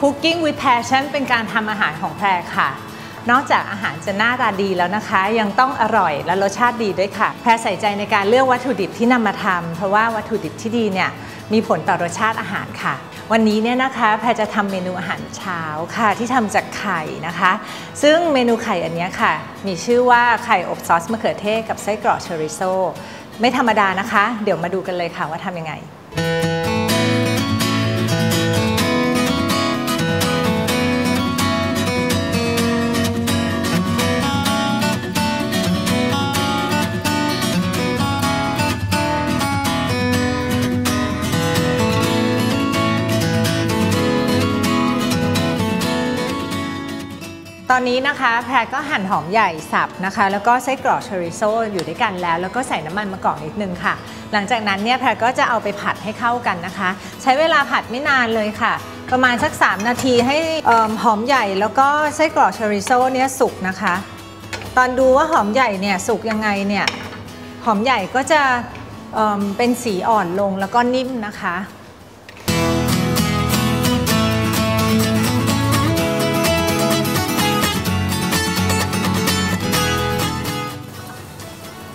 Cooking with Passion เป็นการทำอาหารของแพรค่ะ นอกจากอาหารจะหน้าตาดีแล้วนะคะ ยังต้องอร่อยและรสชาติดีด้วยค่ะ แพรใส่ใจในการเลือกวัตถุดิบที่นำมาทำเพราะว่าวัตถุดิบที่ดีเนี่ยมีผลต่อรสชาติอาหารค่ะ วันนี้เนี่ยนะคะแพรจะทำเมนูอาหารเช้าค่ะ ที่ทำจากไข่นะคะ ซึ่งเมนูไข่อันนี้ค่ะ มีชื่อว่าไข่อบซอสมะเขือเทศกับไส้กรอกเชอริโซไม่ธรรมดานะคะ เดี๋ยวมาดูกันเลยค่ะว่าทำยังไง ตอนนี้นะคะแพรก็หั่นหอมใหญ่สับนะคะ แล้วก็ไส้กรอกเชอริโซอยู่ด้วยกันแล้ว แล้วก็ใส่น้ำมันมะกอกนิดนึงค่ะ หลังจากนั้นเนี่ยแพรก็จะเอาไปผัดให้เข้ากันนะคะ ใช้เวลาผัดไม่นานเลยค่ะ ประมาณสัก 3 นาทีให้หอมใหญ่แล้วก็ไส้กรอกเชอริโซเนี่ยสุกนะคะ ตอนดูว่าหอมใหญ่เนี่ยสุกยังไงเนี่ยหอมใหญ่ก็จะเเป็นสีอ่อนลงแล้วก็นิ่มนะคะ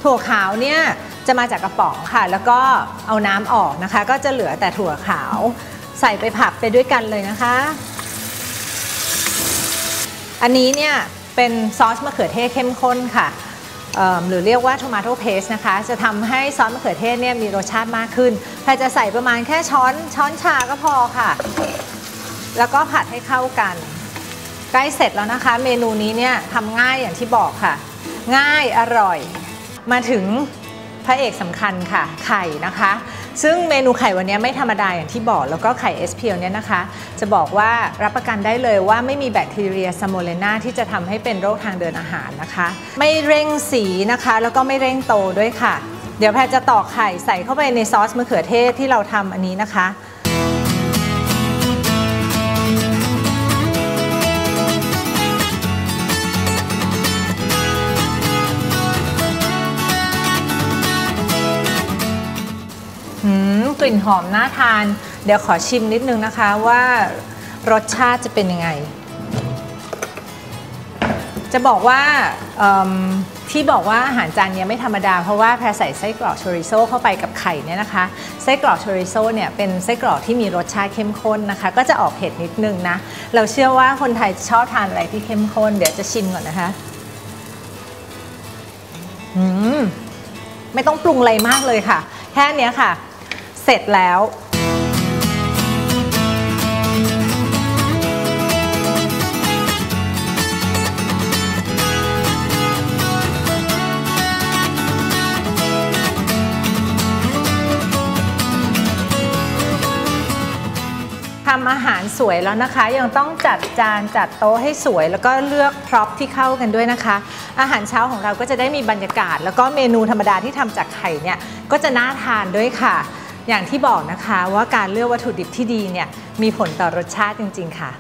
ถั่วขาวเนี่ยจะมาจากกระป๋องค่ะ แล้วก็เอาน้ำออกนะคะ ก็จะเหลือแต่ถั่วขาวใส่ไปผัดไปด้วยกันเลยนะคะ อันนี้เนี่ยเป็นซอสมะเขือเทศเข้มข้นค่ะหรือเรียกว่า tomato paste นะคะ จะทำให้ซอสมะเขือเทศเนี่ยมีรสชาติมากขึ้นแพรจะใส่ประมาณแค่ช้อนช้อนชาก็พอค่ะ แล้วก็ผัดให้เข้ากัน ใกล้เสร็จแล้วนะคะ เมนูนี้เนี่ยทำง่ายอย่างที่บอกค่ะ ง่ายอร่อย มาถึงพระเอกสำคัญค่ะ ไข่นะคะ ซึ่งเมนูไข่วันนี้ไม่ธรรมดาอย่างที่บอก แล้วก็ไข่เอสเพียวเนี่ยนะคะ จะบอกว่ารับประกันได้เลยว่าไม่มีแบคทีเรียซาโมเลนาที่จะทำให้เป็นโรคทางเดินอาหารนะคะ ไม่เร่งสีนะคะ แล้วก็ไม่เร่งโตด้วยค่ะ เดี๋ยวแพรจะตอกไข่ใส่เข้าไปในซอสมะเขือเทศที่เราทำอันนี้นะคะ กลิ่นหอมน่าทาน เดี๋ยวขอชิมนิดนึงนะคะว่ารสชาติจะเป็นยังไง จะบอกว่าที่บอกว่าอาหารจานนี้ไม่ธรรมดา เพราะว่าแพรใส่ไส้กรอกโชริโซเข้าไปกับไข่เนี่ยนะคะไส้กรอกโชริโซเนี่ยเป็นไส้กรอกที่มีรสชาติเข้มข้นนะคะ ก็จะออกเผ็ดนิดนึงนะ เราเชื่อว่าคนไทยชอบทานอะไรที่เข้มข้น เดี๋ยวจะชิมก่อนนะคะอืมไม่ต้องปรุงอะไรมากเลยค่ะ แค่นี้ค่ะ เสร็จแล้วทำอาหารสวยแล้วนะคะ ยังต้องจัดจานจัดโต๊ะให้สวย แล้วก็เลือกพร็อพที่เข้ากันด้วยนะคะ อาหารเช้าของเราก็จะได้มีบรรยากาศ แล้วก็เมนูธรรมดาที่ทำจากไข่เนี่ยก็จะน่าทานด้วยค่ะ อย่างที่บอกนะคะว่าการเลือกวัตถุดิบที่ดีเนี่ยมีผลต่อรสชาติจริง ๆ ค่ะ